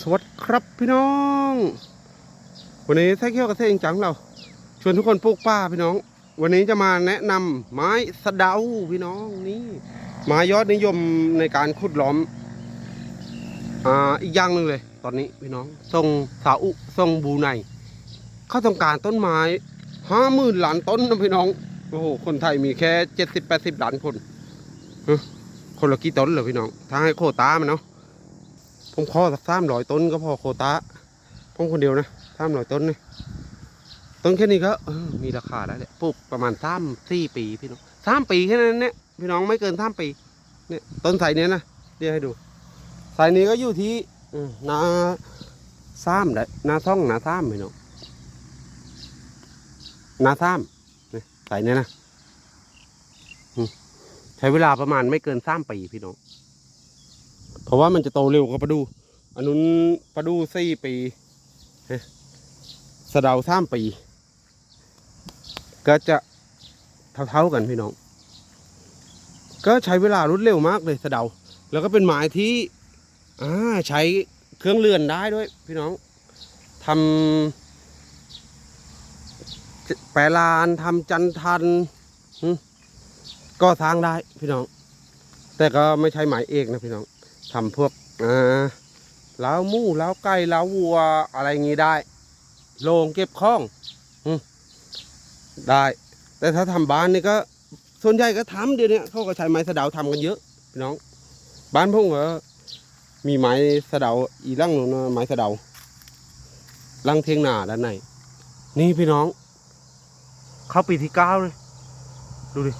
สวัสดิ์ครับพี่น้อง วันนี้ไส้เขี้ยวเกษตรจริงจังเรา ชวนทุกคนปลูกป่าพี่น้อง วันนี้จะมาแนะนำไม้สะเดาพี่น้องนี่ไม้ยอดนิยมในการขุดล้อมอ่าอีกอย่างหนึ่งเลย ตอนนี้พี่น้องทรงสาอุทรงบูไนเขาต้องการต้นไม้ห้าหมื่นล้านต้นนะพี่น้องโอ้โหคนไทยมีแค่เจ็ดสิบแปดสิบล้านคนคนละกี่ต้นเหรอพี่น้องถ้าให้โคต้ามันเนาะ ผมขอสักสามร้อยต้นก็พอโคตาผมคนเดียวนะสามร้อยต้นนี่ต้นแค่นี้ก็มีราคาแล้วแหละปลูกประมาณสามสี่ปีพี่น้องสามปีแค่นั้นเนี่ยพี่น้องไม่เกินสามปี เนี่ยต้นไทรเนี้ยนะเดี๋ยวให้ดูไทรนี้ก็อยู่ที่นาซ้ำได้นาท่องนาซ้ำพี่น้องนาซ้ำนี่ไทรเนี้ยนะใช้เวลาประมาณไม่เกินสามปีพี่น้อง ราะว่ามันจะโตเร็วกว่าปลาดู อันนู้นปลาดูสี่ปีสะเดาสามปี ก็จะเท่าๆกันพี่น้อง ก็ใช้เวลารวดเร็วมากเลยสะเดา แล้วก็เป็นไม้ที่อ่าใช้เครื่องเลื่อนได้ด้วย พี่น้องทำแปรลานทำจันทันก็สร้างได้พี่น้อง แต่ก็ไม่ใช่ไม้เอกนะพี่น้อง ทำพวกอ่าล้าหมูล้าไก่ล้าวัวอะไรงี้ได้โรงเก็บข้องอได้ แต่ถ้าทำบ้านนี่ก็ส่วนใหญ่ก็ทำเดี๋ยวนี้เขาก็ใช้ไม้สะเดาทำกันเยอะพี่น้อง บ้านพวกก็มีไม้สะเดาอีร่างหนูนะไม้สะเดาร่างเทียงหนาด้านในนี่พี่น้อง เข้าปีที่เก้าเลยดูดิ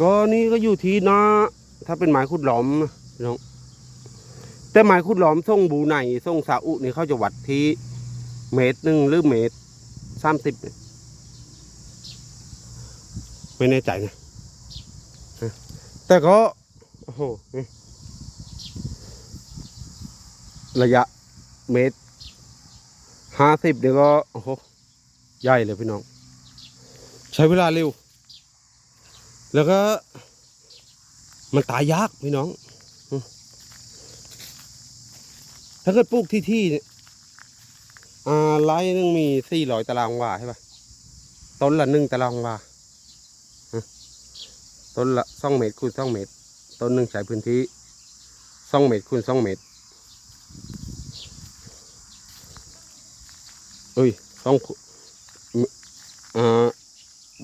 ก็นี่ก็อยู่ที่นาถ้าเป็นไม้ขุดหลอมน้องแต่ไม้ขุดหลอมส่งบูไนส่งซาอุนี่เขาจะวัดที่เมตรหนึ่งหรือเมตรสามสิบไม่แน่ใจนะแต่ก็โอ้โหระยะเมตรห้าสิบเดี๋ยวก็โอ้โหใหญ่เลยพี่น้อง ใช้เวลาเร็ว แล้วก็มันตายยากพี่น้อง ถ้าเกิดปลูกที่ที่อ่าไร่นึงมีสี่ร้อยตารางวาใช่ปะต้นละหนึ่งตารางวาต้นละสองเมตรคูณสองเมตร ต้นหนึ่งใช้พื้นที่สองเมตรคูณสองเมตรเอ้ยสองอ่า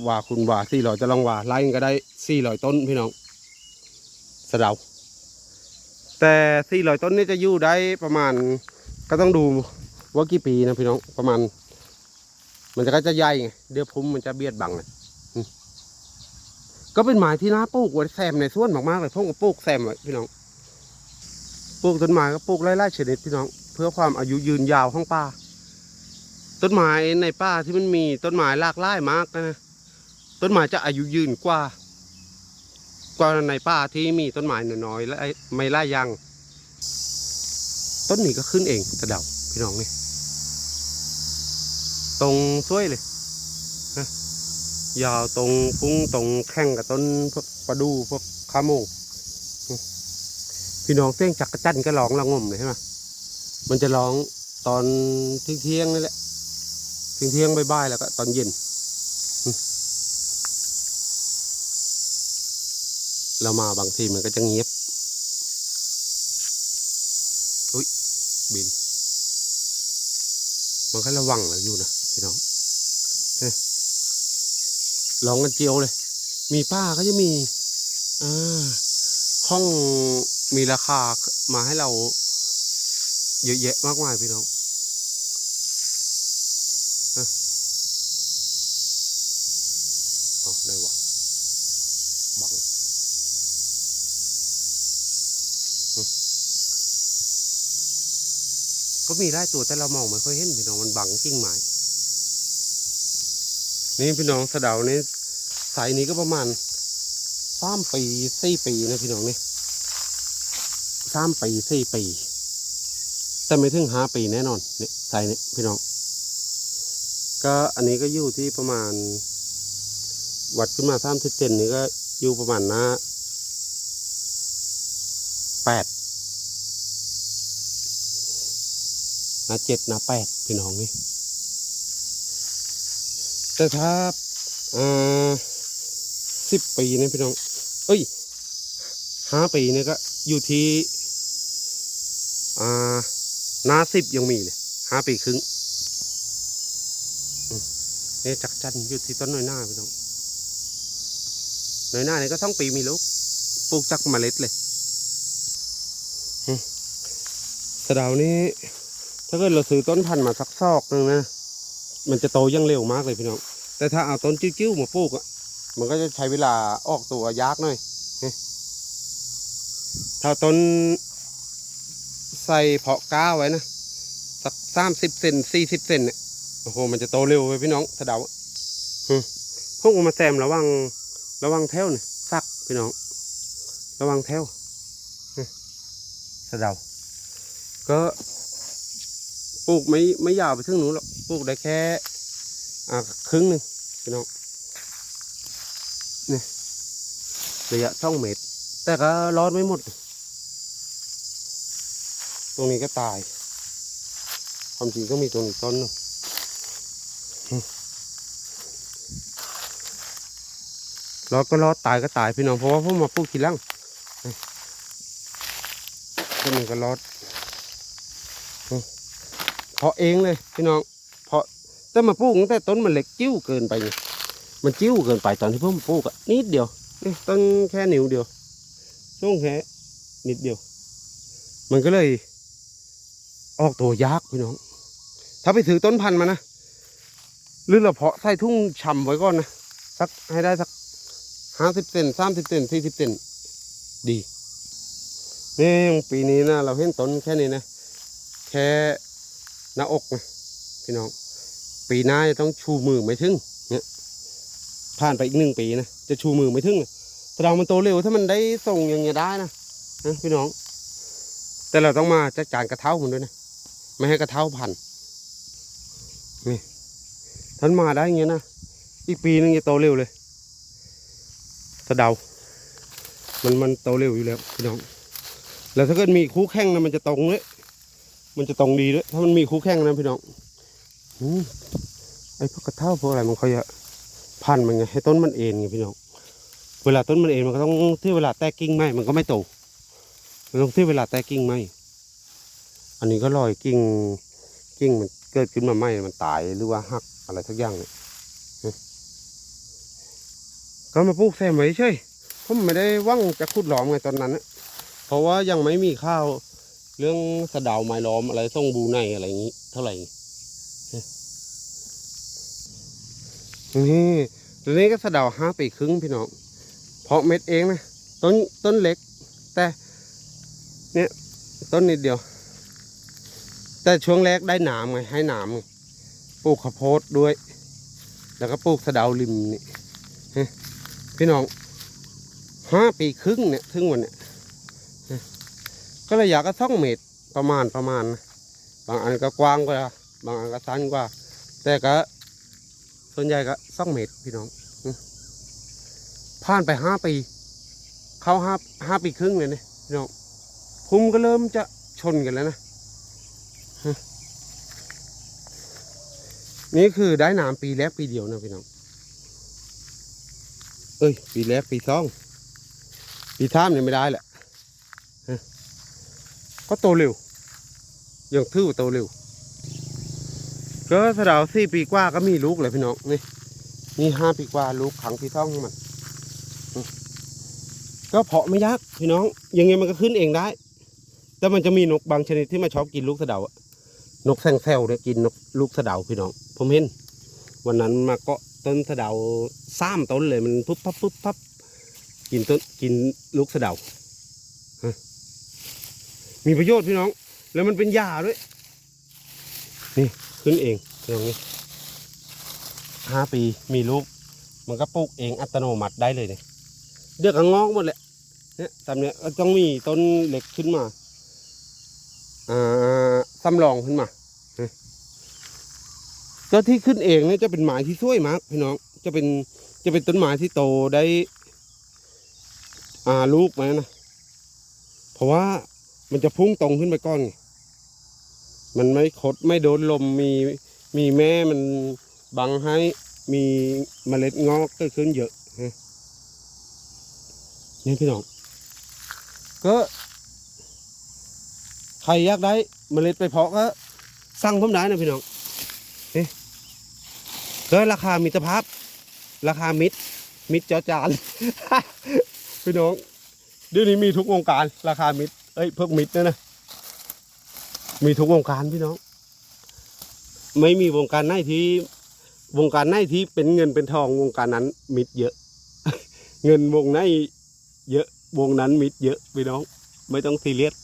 ว่าคุณว่าสี่ร้อยจะลองว่าไล่ก็ได้สี่ร้อยต้นพี่น้องสะเดา แต่สี่ร้อยต้นนี่จะอยู่ได้ประมาณก็ต้องดูว่ากี่ปีนะพี่น้องประมาณ มันจะก็จะใหญ่ไงเดี๋ยวพุ่มมันจะเบียดบังเลยก็เป็นไม้ที่น่าปลูกไว้แซมในส่วนมากๆเลยพวกก็ปลูกแซมไว้พี่น้องปลูกต้นไม้ก็ปลูกไล่ๆชนิดพี่น้อง เพื่อความอายุยืนยาวของป่าต้นไม้ในป่าที่มันมีต้นไม้หลากหลายมากนะ ต้นไม้จะอายุยืนกว่า กว่าในป่าที่มีต้นไม้น้อยๆและไม่ล่ายัง ต้นนี้ก็ขึ้นเองกระเดาพี่น้องนี่ตรงสวยเลยนะยาวตรงปุ้งตรงแข่งกับต้นพวกประดูพวกคาโมงพี่น้องเสียงจักรจันก็ร้องระงมเลยใช่ไหมมันจะร้องตอนเที่ยงนี่แหละเที่ยงๆบ่ายๆแล้วก็ตอนเย็น เรามาบางทีมันก็จะเงียบอุ้ยบิน มันก็ระวังเราอยู่นะพี่น้องเฮ้ยลองกันเจียวเลย มีป้าก็จะมีอ่าห้องมีราคามาให้เราเยอะแยะมากมายพี่น้องเอ้ยเอาได้วะบัง็มีได้ตัวแต่เรามองไม่ค่อยเห็นพี่น้องมันบังจริงไหมนี่พี่น้องสะเดานี่สายนี้ก็ประมาณสามปีสี่ปีนะพี่น้องนี่สามปีสี่ปี แต่ไม่ถึงห้าปีแน่นอนนี่สายนี้พี่น้อง ก็อันนี้ก็อยู่ที่ประมาณ วัดขึ้นมาสามสิบเซนนี่ก็อยู่ประมาณน้าแปด นาเจ็ดนาแปดพี่น้องนี่แต่ถ้าอ่าสิบปีนี่พี่น้อง เอ้ยห้าปีนี่ก็อยู่ที่อ่านาสิบยังมีเลยห้าปีครึ่งเนี่ยจักจันอยู่ที่ต้นน้อยหน้าพี่น้องน้อยหน้าเนี่ยก็ต้องปีมีลูกปลูกจากเมล็ดเลยอืมสะดาวนี้ ถ้าเกิดเราซื้อต้นพันธุ์มาสักซอกหนึงนะ มันจะโตยังเร็วมากเลยพี่น้อง แต่ถ้าเอาต้นจิ้วๆมาปลูกอะ มันก็จะใช้เวลาออกตัวยากหน่อย ถ้าต้นใส่เพาะก้าไว้นะ สักสามสิบเซนสี่สิบเซนเนี่ย โอ้โห มันจะโตเร็วไปพี่น้องสะเดาพวกมันมาแซมระวังระวังแถวเนี่ยซักพี่น้อง ระวังแถวหึสะเดาก็ ปลูกไม่ไม่ยาวไปถึงหนูหรอกปลูกได้แค่ อ่าครึ่งหนึ่งพี่น้องนี่ระยะสองเมตร แต่ก็รอดไม่หมด ตรงนี้ก็ตาย ความจริงก็มีตรงนี้ต้นนึงรอดก็รอดตายก็ตายพี่น้องเพราะว่าพวกมาปลูกทีหลังต้นนี้ก็รอด เพาะเองเลยพี่น้องเพาะแต่มาปลูกตั้งแต่ต้นมันเล็กจิ้วเกินไปไงมันจิ้วเกินไปตอนที่เพิ่มปลูกอะนิดเดียวนี่ต้นแค่นิ้วเดียวช่วงแค่นิดเดียว มันก็เลย ออกตัวยากพี่น้อง ถ้าไปถือต้นพันธุ์มานะหรือเราเพาะใส่ทุ่งชำไว้ก่อนนะสักให้ได้สักห้าสิบเซนสามสิบเซนสี่สิบเซนดีนี่ปีนี้นะเราเห็นต้นแค่นี้นะแค่ หน้าอกนะพี่น้อง ปีหน้าจะต้องชูมือไม่ถึงเนี่ยผ่านไปอีกหนึ่งปีนะจะชูมือไม่ถึงนะแสดงมันโตเร็วถ้ามันได้ส่งอย่างเงี้ยได้นะนะพี่น้อง แต่เราต้องมาจัดการกระเท้ามันด้วยนะไม่ให้กระเท้าพันนี่ท่านมาได้เงี้ยนะอีกปีนึงจะโตเร็วเลยสะเดา มันมันโตเร็วอยู่แล้วพี่น้องแล้วถ้าเกิดมีคู่แข่งนะมันจะตรงเลย มันจะตรงดีด้วย ถ้ามันมีคู่แข่งนะพี่น้องไอ้พวกกระเท้าพวกอะไรมันเขาจะพันมันไงให้ต้นมันเอ็นไงพี่น้อง เวลาต้นมันเอ็นมันก็ต้องที่เวลาแตกกิ่งไม้มันก็ไม่โต มันต้องที่เวลาแตกกิ่งไม้อันนี้ก็ลอยกิ่งกิ่งมันเกิดขึ้นมาไหมมันตายหรือว่าหักอะไรทักอย่างเนี่ยก็มาปลูกแซมไว้เฉยผมไม่ได้ว่างจะขุดหลอมไงตอนนั้น เพราะว่ายังไม่มีข้าว เรื่องสะดาวไม้ล้อมอะไรส่งบูในอะไรอย่างนี้ เท่าไหร่นี่ตัวนี้ก็สะดาวห้าปีครึ่งพี่น้องเพาะเม็ดเองนะต้นต้นเล็ก แต่เนี่ยต้นนิดเดียว แต่ช่วงแรกได้หนามไงให้หนามไงปลูกข้าวโพดด้วย แล้วก็ปลูกสะดาริมนี่พี่น้องห้าปีครึ่งเนี่ยถึงวันเนี่ย ก็ระยะก็สองเมตรประมาณประมาณ บางอันก็กว้างกว่า บางอันก็สั้นกว่า แต่ก็ ส่วนใหญ่ก็สองเมตรพี่น้องผ่านไปห้าปี เข้าห้าห้าปีครึ่งเลยเนี่ยพี่น้องภูมิก็เริ่มจะชนกันแล้วนะนี่คือได้น้ำปีแรกปีเดียวนะพี่น้อง เอ้ย ปีแรกปีสอง ปีสามเนี่ยไม่ได้แหละ ก็โตเร็วยังทื่อว่าโตเร็วก็สเดาวสี่ปีกว่าก็มีลูกเลยพี่น้องนี่มีห้าปีกว่าลูกขังปีท้องมันก็เพาะไม่ยากพี่น้องยังไงมันก็ขึ้นเองได้ แต่มันจะมีนกบางชนิดที่มาชอบกินลูกสะเดาอะนกแซงแซวเนี่ยกินนกลูกสะเดาพี่น้องผมเห็นวันนั้นมาเกาะต้นสะเดาซ้ำต้นเลยมันปุ๊บปั๊บปุ๊บปั๊บกินต้นกินลูกสะเดา มีประโยชน์พี่น้อง แล้วมันเป็นยาด้วย นี่ขึ้นเองตรงนี้ห้าปีมีลูก มันก็ปลูกเองอัตโนมัติได้เลยเนี่ยเดือกก็งอกหมดแหละเนี่ยตามเนี้ยก็ต้องมีต้นเหล็กขึ้นมาอ่าสำรองขึ้นมาก็ที่ขึ้นเองเนี่ยจะเป็นไม้ที่สวยมากพี่น้อง จะเป็นจะเป็นต้นไม้ที่โตได้ อ่าลูกไหมนะ เพราะว่า มันจะพุ่งตรงขึ้นไปก้อนไงมันไม่คดไม่โดนลมมีมีแม่มันบังให้มีเมล็ดงอกเกิดขึ้นเยอะฮะนี่พี่น้องก็ใครอยากได้เมล็ดไปเพาะก็สั่งผมได้นะพี่น้องนี่ก็ราคามิตรภาพ ราคามิตร มิตรจอจานพี่น้องเดี๋ยวนี้มีทุกวงการราคามิตร เอ้ยพวกมิตรนะนะ มีทุกวงการพี่น้อง ไม่มีวงการไหนที่ วงการไหนที่เป็นเงินเป็นทองวงการนั้น มิตรเยอะ เงินวงไหนเยอะ วงนั้นมิตรเยอะพี่น้อง ไม่ต้องซีเรียส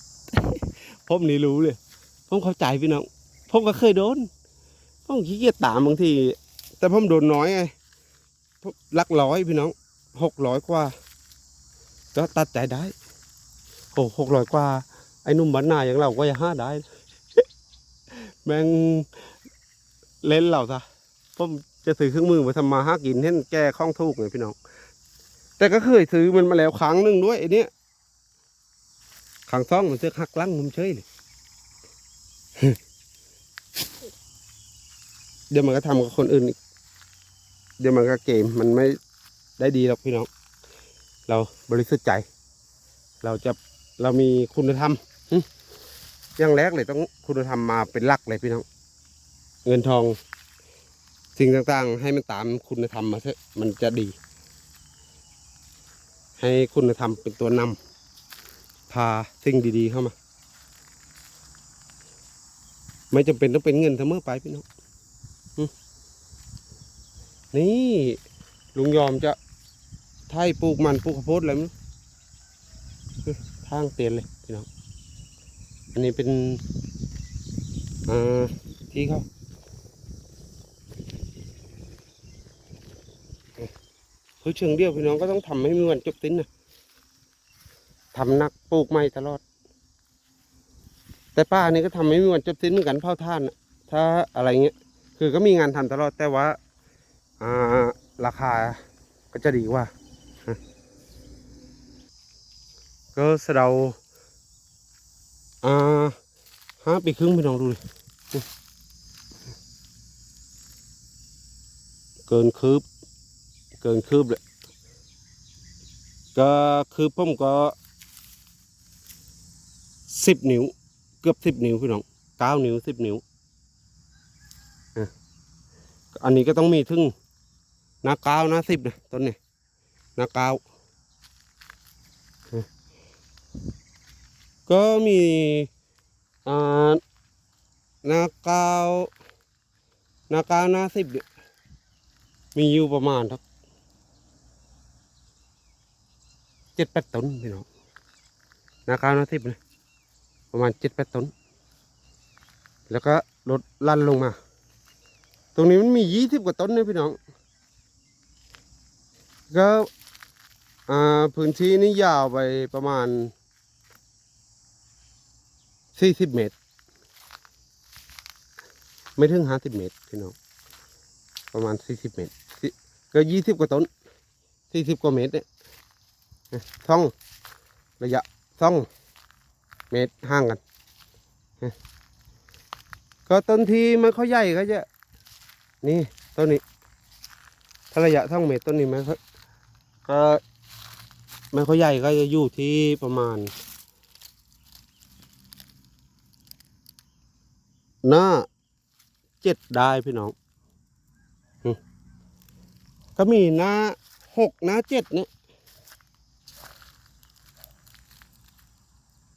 ผมนี่รู้เลยผมเข้าใจพี่น้องผมก็เคยโดนผมขี้เกียจตามบางที แต่ผมโดนน้อยไงลักร้อยพี่น้องหกร้อยกว่า ก็ตัดใจได้ โอ้หกร้อยกว่า ไอ้นุ่มบ้านนาอย่างเราก็ยังห้าได้ แม่งเล่นเราซะผมจะซื้อเครื่องมือมาทำมาหากินให้แก้ข้องทุกข์ไงพี่น้อง แต่ก็เคยซื้อมันมาแล้วครั้งหนึ่งด้วยไอ้นี้ขังซ่องมันเสื้อหักลังมุมเฉยเลยเดี๋ยวมันก็ทำกับคนอื่นอีก เดี๋ยวมันก็เกมมันไม่ได้ดีหรอกพี่น้อง เราบริสุทธิ์ใจ เราจะ เรามีคุณธรรมอย่างแรกเลยต้องคุณธรรมมาเป็นหลักเลยพี่น้อง เงินทอง สิ่งต่างๆ ให้มันตามคุณธรรมมาเถอะมันจะดี ให้คุณธรรมเป็นตัวนำพาสิ่งดีๆเข้ามา ไม่จำเป็นต้องเป็นเงินเสมอไปพี่น้องนี่ลุงยอมจะไถปลูกมันปลูกข้าวโพดอะไรมั้ง ทางเตียนเลยพี่น้องอันนี้เป็นที่เขาคือเชิงเดียวพี่น้องก็ต้องทำให้มีวันจบสิ้นนะทำนักปลูกไม้ตลอด แต่ป้านี่ก็ทำให้มีวันจบสิ้นเหมือนกันเผาท่านนะถ้าอะไรเงี้ย คือก็มีงานทำตลอดแต่ว่าอ่าราคาก็จะดีกว่าฮะ ก็สะเดาอ่าห้าปีครึ่งพี่น้องดูดินี่เกินคืบ เกินคืบเลยก็คืบผมก็สิบนิ้ว เกือบสิบนิ้วพี่น้องเก้านิ้วสิบนิ้ว อันนี้ก็ต้องมีถึงหน้าเก้าหน้าสิบนะต้นนี้หน้าเก้าอะ ก็มีนาเก้านาเก้าหน้าสิบมีอยู่ประมาณทักเจ็ดแปดต้นพี่น้องนาเก้าหน้าสิบนะประมาณเจ็ดแปดต้น แล้วก็ลดลั่นลงมา ตรงนี้มันมียี่สิบกว่าต้นเนี่ยพี่น้อง ก็พื้นที่นี้ยาวไปประมาณ สี่สิบเมตร ไม่ถึงห้าสิบเมตรพี่น้องประมาณสี่สิบเมตรก็ยี่สิบกว่าต้นสี่สิบกว่าเมตรเนี่ยนะท่องระยะท่องเมตรห่างกันก็ต้นที่ม่ค่อยใหญ่ก็จะนี่ต้นนี้ถ้าระยะท่องเมตรต้นนี้ไม่ค่อยก็ไม่ค่อยใหญ่ก็จะอยู่ที่ประมาณ หน้าเจ็ดได้พี่น้อง ก็มีหน้าหกหน้าเจ็ดเนี่ย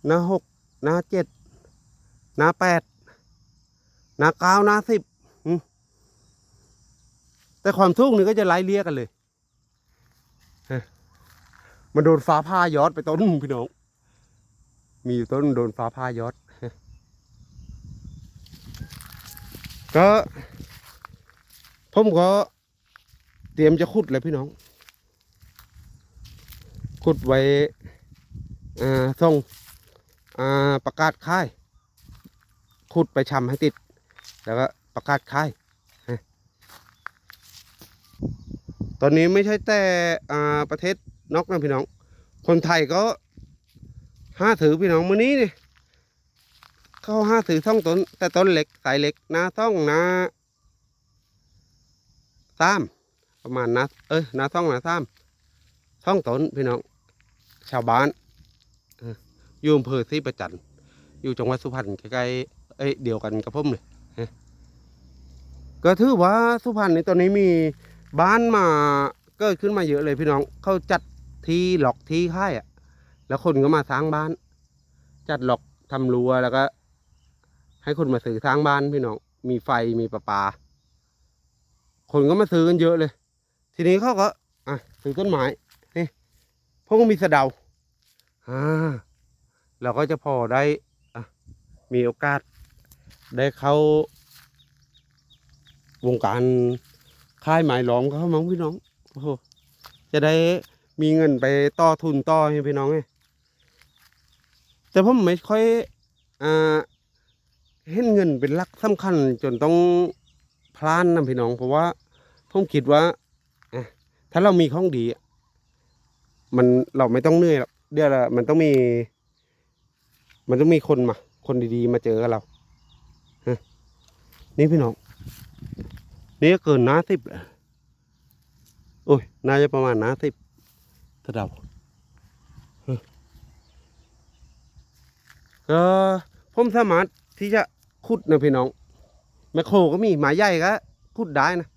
หน้าหกหน้าเจ็ดหน้าแปดหน้าเก้าหน้าสิบแต่ความสูงนี่ก็จะไล่เลี่ยกันเลย มันโดนฟ้าผ่ายอดไปต้นพี่น้อง มีอยู่ต้นโดนฟ้าผ่ายอด ก็ผมก็เตรียมจะขุดเลยพี่น้อง ขุดไว้อ่าส่งอ่าประกาศค่าย ขุดไปชำให้ติด แล้วก็ประกาศค่าย ตอนนี้ไม่ใช่แต่อ่าประเทศนอกนะพี่น้อง คนไทยก็ห้าถือพี่น้องมือนี้นี่ เขาห้าถือท่องต้นแต่ต้นเล็กสายเล็กนาท่องนาสามประมาณนาเอ้ยนาท่องนาสามท่องต้นพี่น้องชาวบ้านอยู่อำเภอศรีประจันต์อยู่จังหวัดสุพรรณใกล้ๆเอ้ยเดียวกันกับผมเลยก็ถือว่าสุพรรณในตอนนี้มีบ้านมาเกิดขึ้นมาเยอะเลยพี่น้องเขาจัดที่หลอกที่ค่ายอะ แล้วคนก็มาสร้างบ้าน จัดหลอกทำรั้วแล้วก็ ให้คนมาซื้อสร้างบ้านพี่น้องมีไฟมีประปา คนก็มาซื้อกันเยอะเลย ทีนี้เขาก็อะซื้อต้นไม้นี่พวกก็มีสะเดาอ่าเราก็จะพอได้อะมีโอกาส ได้เข้าวงการค่ายไม้ล้อมเขามั้งพี่น้องโอ้โหจะได้มีเงินไปต่อทุนต่อให้พี่น้องไงแต่ผมไม่ค่อยอ่า เห็นเงินเป็นลักสำคัญจนต้องพลานนะพี่น้องเพราะว่าผมคิดว่าถ้าเรามีของดี มันเราไม่ต้องเหนื่อยหรอกเดี๋ยวละมันต้องมี มันต้องมีคนมา คนดีๆ มาเจอกับเราฮะนี่พี่น้อง นี่เกินน้าสิบแล้วโอ้ย น่าจะประมาณน้าสิบถ้าเดาก็ผมสามารถที่จะ ขุดนะพี่น้องแมคโครก็มีหมาใหญ่ก็ขุดได้นะ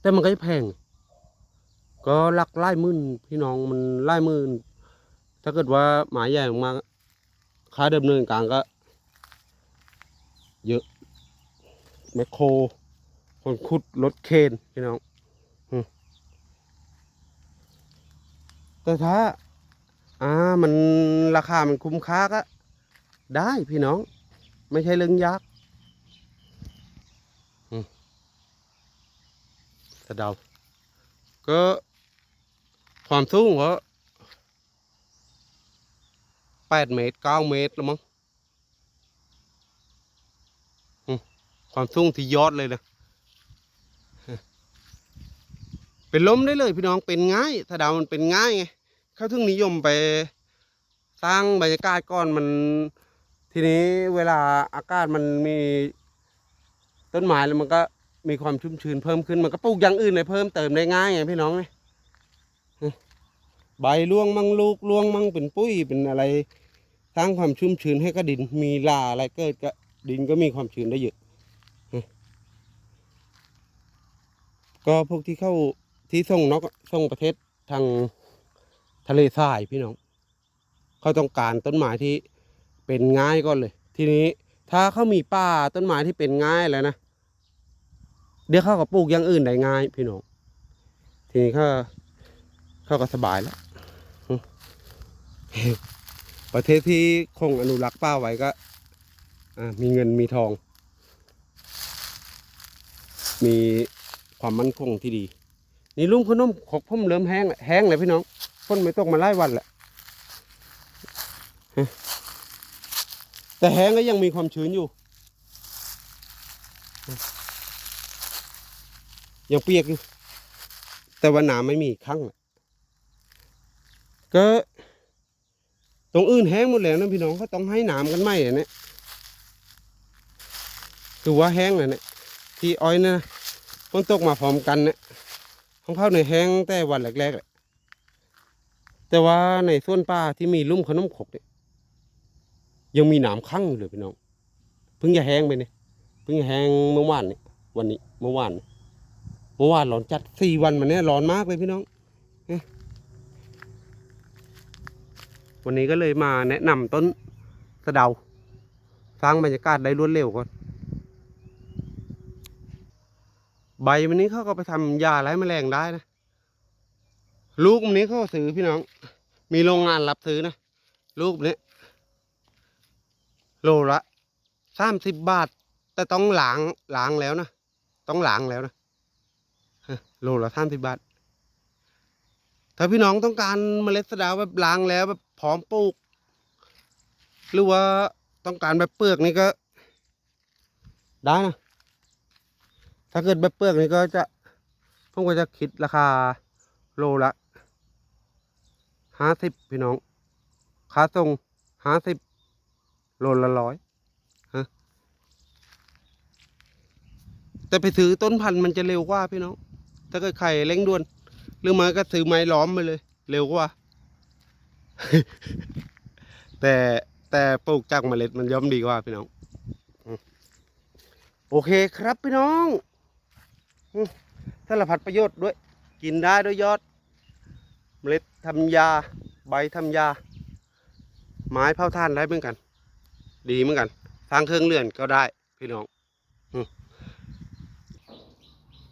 แต่มันก็จะแพง ก็หลักไล่มื่นพี่น้องมันไล่มื่น ถ้าเกิดว่าหมาใหญ่ออกมาค่าเดิมเนินกางก็ เยอะแมคโครคนขุดรถเคนพี่น้องแต่ถ้า อ่า มันราคามันคุ้มค่าก็ได้พี่น้อง ไม่ใช่เรื่องยากสะเดา ก็ความสูงก็แปดเมตรเก้าเมตรแล้วมั้งความสูงที่ยอดเลยนะเป็นล้มได้เลยพี่น้องเป็นง่าย ถ้าดาวมันเป็นง่ายไงเขาถึงนิยมไปสร้างบรรยากาศก่อนมัน ทีนี้เวลาอากาศมันมีต้นไม้แล้วมันก็มีความชุ่มชื้นเพิ่มขึ้นมันก็ปลูกอย่างอื่นเลยเพิ่มเติมได้ง่ายไงพี่น้องไงใบร่วงมั่งลูกร่วงมั่งเป็นปุ้ยเป็นอะไร สร้างความชุ่มชื้นให้กับดินมีลาอะไรเกิดก็ดินก็มีความชื้นได้เยอะก็พวกที่เข้าที่ส่งนกส่งประเทศทางทะเลทรายพี่น้อง เขาต้องการต้นไม้ที่ เป็นง่ายก่อนเลย ทีนี้ถ้าเขามีป่าต้นไม้ที่เป็นง่ายแล้วนะเดี๋ยวเขาก็ปลูกอย่างอื่นได้ง่าย พี่น้องทีนี้เขาเขาก็สบายแล้วประเทศที่คงอนุรักษ์ป่าไว้ก็มีเงินมีทอง มีความมั่นคงที่ดี นี่ลุงขนมขกผมเริ่มแห้งแล้วแห้งเลยพี่น้องฝนไม่ตกมาหลายวันแหละ แต่แห้งก็ยังมีความชื้นอยู่ ยังเปียกอยู่ แต่ว่าน้ำไม่มีอีกครั้งก็ตรงอื่นแห้งหมดแล้วนะพี่น้องเขาต้องให้น้ำกันไหม่เนี่ยถือว่าแห้งเลยเนี่ยที่อ้อยนะฝนตกมาพร้อมกันเนี่ยของเขาในยแห้งแต่วันแรกๆแหละแต่ว่าในส่วนป่าที่มีลุ่มขนมขกเนี่ย ยังมีหนามคั่งอยู่เลยพี่น้องเพิ่งจะแห้งไปเนี่ยเพิ่งจะแห้งเมื่อวานนี่วันนี้เมื่อวานเมื่อวานร้อนจัดสี่วันมาเนี่ยร้อนมากเลยพี่น้องวันนี้ก็เลยมาแนะนำต้นสะเดาสร้างบรรยากาศได้รวดเร็วก่อนใบมันนี้เขาก็ไปทำยาไล่แมลงได้นะลูกมันนี้เขาซื้อพี่น้อง มีโรงงานรับซื้อนะ ลูกมันนี้ โลละสามสิบบาท แต่ต้องล้างล้างแล้วนะต้องล้างแล้วนะโลละสามสิบบาท ถ้าพี่น้องต้องการเมล็ดสะดาวแบบล้างแล้วแบบพร้อมปลูก หรือว่าต้องการแบบเปลือกนี่ก็ได้นะ ถ้าเกิดแบบเปลือกนี่ก็จะผมก็จะคิดราคาโลละห้าสิบพี่น้องค่าส่งห้าสิบ โลละร้อยฮะแต่ไปซื้อต้นพันธุ์มันจะเร็วกว่าพี่น้อง ถ้าเกิดไข่เร่งด่วน หรือไมาก็ซื้อไม้ล้อมไปเลย เร็วกว่า แต่แต่ปลูกจากเมล็ดมันย่อมดีกว่าพี่น้อง โอเคครับพี่น้องสารพัดประโยชน์ด้วย กินได้ด้วยยอด เมล็ดทำยา ใบทำยา ไม้เผาถ่านได้เหมือนกัน ดีเหมือนกันสร้างเครื่องเรือนก็ได้พี่น้องอ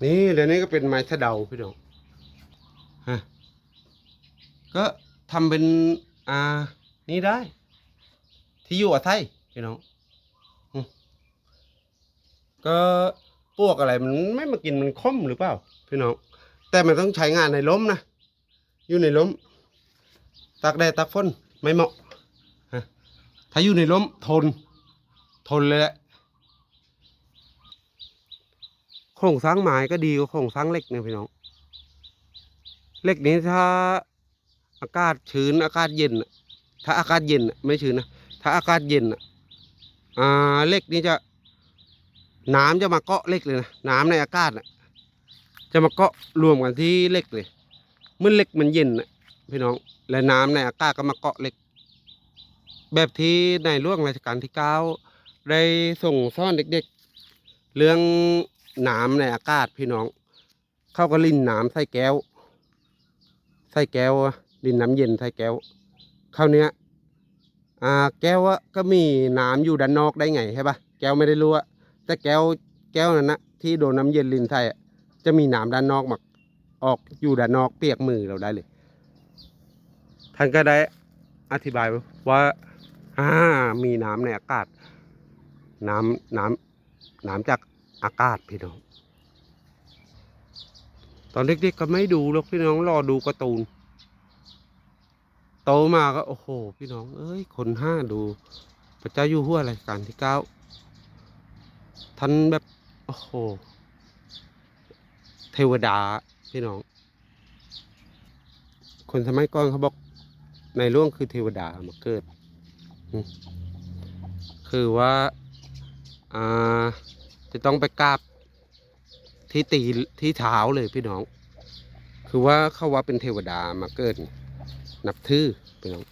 นี่เดี๋ยวนี้ก็เป็นไม้สะเดาพี่น้องฮะก็ทำเป็นอ่านี่ได้ ที่อยู่อาศัยพี่น้องก็พวกอะไรมันไม่มากินมันค่มหรือเปล่า พี่น้องแต่มันต้องใช้งานในล้มนะ อยู่ในล้มตากแดดตากฝนไม่เหมาะ ถ้าอยู่ในล้มทน ทนเลยแหละโครงสร้างไม้ก็ดีกว่าโครงสร้างเหล็กเนี่ยพี่น้องเหล็กนี้ถ้าอากาศชื้นอากาศเย็นถ้าอากาศเย็นไม่ชื้นนะถ้าอากาศเย็นอ่าเหล็กนี้จะน้ำจะมาเกาะเหล็กเลยนะน้ำในอากาศจะมาเกาะรวมกันที่เหล็กเลย เมื่อเหล็กมันเย็นนะพี่น้องและน้ำในอากาศก็มาเกาะเหล็ก แบบที่ในหลวงรัชกาลที่เก้าได้ส่งสอนเด็กๆ เรื่องน้ำในอากาศพี่น้อง เขาก็ลิ่นน้ำใส่แก้ว ใส่แก้วลินน้ำเย็นใส่แก้วคราวเนี้ยอ่าแก้วก็มีน้ำอยู่ด้านนอกได้ไงใช่ปะแก้วไม่ได้รั่วแต่แก้วแก้วนั้นนะที่โดนน้ำเย็นลินใส่จะมีน้ำด้านนอกมาออกอยู่ด้านนอกเปียกมือเราได้เลย ท่านก็ได้อธิบายว่า อ่ามีน้ำในอากาศ น้ำน้ำน้ำจากอากาศพี่น้อง ตอนเด็กๆก็ไม่ดูหรอกพี่น้องรอดูการ์ตูน โตมาก็โอ้โห พี่น้อง เอ้ย คนห้าดู พระเจ้าอยู่หัวรัชกาลที่เก้าท่านแบบ โอ้โห เทวดาพี่น้อง คนสมัยก่อนเขาบอกในร่วงคือเทวดามาเกิด คือว่าอ่าจะต้องไปกราบที่ตีที่เท้าเลยพี่น้อง คือว่าเขาว่าเป็นเทวดามาเกิดนับถือพี่น้อง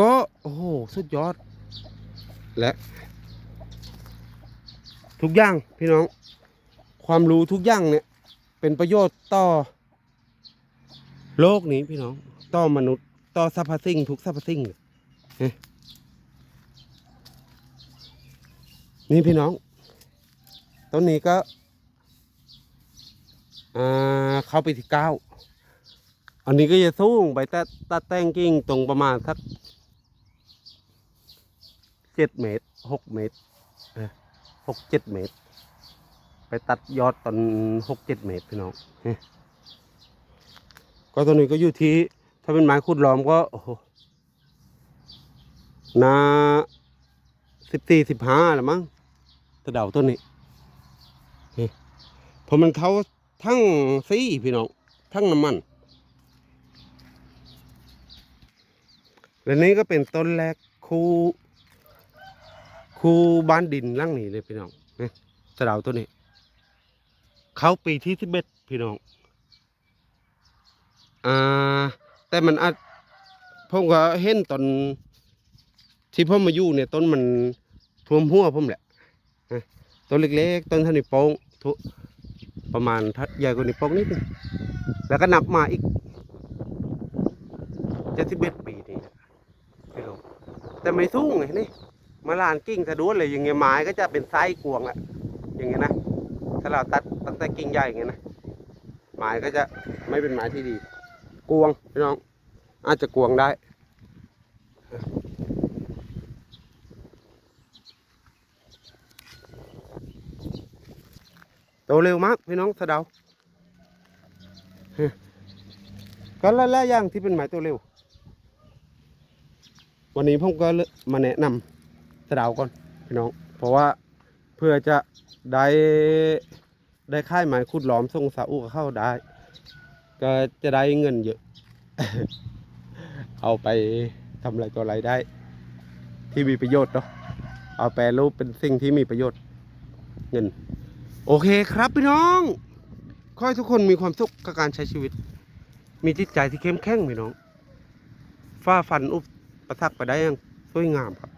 ก็โอ้โหสุดยอด และ ทุกอย่างพี่น้อง ความรู้ทุกอย่างเนี่ย เป็นประโยชน์ต่อ โลกนี้พี่น้อง ต่อมนุษย์ ต่อสรรพสิ่งทุกสรรพสิ่งเลยเอ๊ะ นี่พี่น้องต้นนี้ก็เข้าไปที่เก้าอันนี้ก็จะสูงไปแต่ตัดแต่งกิ่งตรงประมาณสักเจ็ดเมตรหกเมตรหกเจ็ดเมตร ไปตัดยอดตอนหกเจ็ดเมตรพี่น้องก็ตัวนี้ก็อยู่ที่ ถ้าเป็นไม้ขุดล้อมก็โอ้โหนาสิบสี่สิบห้าละมั้งะเดาต้นนี้เฮ้ยเพราะมันเขาทั้งซี่พี่น้องทั้งน้ำมัน และนี่ก็เป็นต้นแรกคู่คู่บ้านดินล่างนี้เลยพี่น้องนี่สะเดาวต้นนี้ เขาปีที่สิบเอ็ดพี่น้องอ่าแต่มันอาจผมก็เห็นตอนที่ผมมาอยู่เนี่ยต้นมันท่วมหัวผมแหละ ต้นเล็กๆต้นเท่านิ้วโป้งทุประมาณทัดใหญ่กว่านิ้วโป้งนิดนึงแล้วก็นับมาอีกเจ็ดสิบเอ็ดปีนี่นะพี่น้องแต่ไม่สูงไงนี่มาลานกิ่งสะดุดเลยอย่างเงี้ยไม้ก็จะเป็นไซส้กวงอะอย่างเงี้ยนะถ้าเราตัดตั้งแต่กิ่งใหญ่อย่างเงี้ยนะไม้ก็จะไม่เป็นไม้ที่ดี กวงพี่น้องอาจจะกวงได้ ตเร็วมากพี่น้องสะเดาก็แล้วแล้วอย่างที่เป็นไม้โตเร็ว วันนี้ผมก็มาแนะนำสะเดาก่อนพี่น้อง เพราะว่าเพื่อจะได้ได้ค่ายไม้ขุดหล้อมส่งซาอุกเข้าได้ ก็จะได้เงินเยอะ เอาไปทำอะไรตัวอะไรได้ ที่มีประโยชน์เนาะเอาแปรรูปเป็นสิ่งที่มีประโยชน์เงิน โอเคครับพี่น้องขอให้ทุกคนมีความสุขกับการใช้ชีวิต มีจิตใจที่เข้มแข็งพี่น้องฝ้าฟันอุปสรรคไปได้อย่างสวยงามครับ